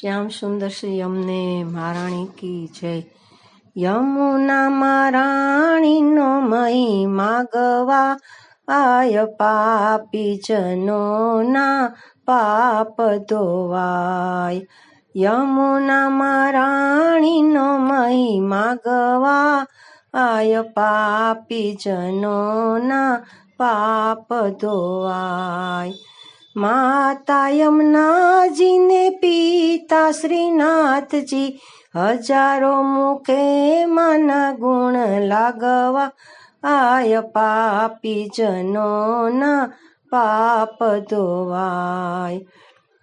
શ્યામ સુંદર શ્રી અમને મહારાણી કી જય. યમુના મહારાણીનો મહી માગવા આય પાપી જનોના પાપ ધોવાય. યમુના મહારાણીનો મહી માગવા આય પાપી જનોના પાપ ધોવાય. માતા યમુનાજીને પિતા શ્રીનાથજી હજારો મુખે માના ગુણ લાગવા આય પાપી જનોના પાપ ધોવાય.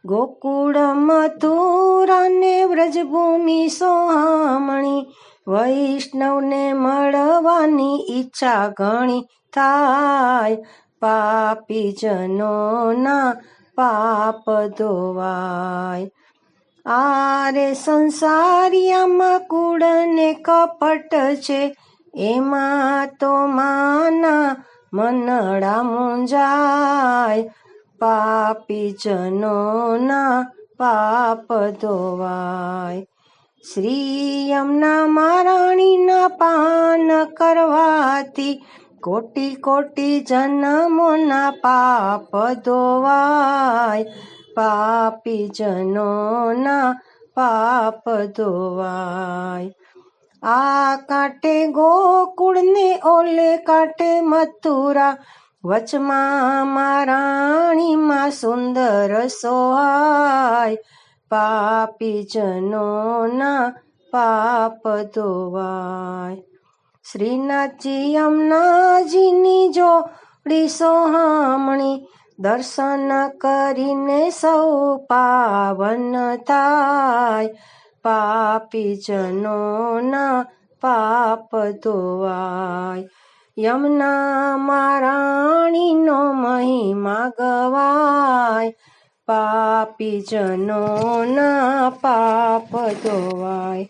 ગોકુળ મથુરાને વ્રજભૂમિ સોહામણી, વૈષ્ણવને મળવાની ઈચ્છા ઘણી થાય. પાપી જનોના પાપ ધોવાય. આરે સંસારિયામાં કુડ ને કપટ છે, એમાં તો માના મનડા મુંજાય પાપી જનોના પાપ ધોવાય. શ્રી યમના મહારાણીના પાન કરવાથી કોટી કોટી જન્મોના પાપ ધોવાય. પાપી જનોના પાપ ધોવાય. આ કાંટે ગોકુળને ઓલે કાંટે મથુરા. વચમાં મહારાણીમાં સુંદર સોહાય. પાપી જનોના પાપ ધોવાય. શ્રીનાથજી યમુનાજીની જોડી સોહામણી દર્શન કરીને સૌ પાવન થાય. જનોના પાપ ધોવાય. યમુના મહારાણીનો મહિમા ગવાય. પાપી જનોના પાપ ધોવાય.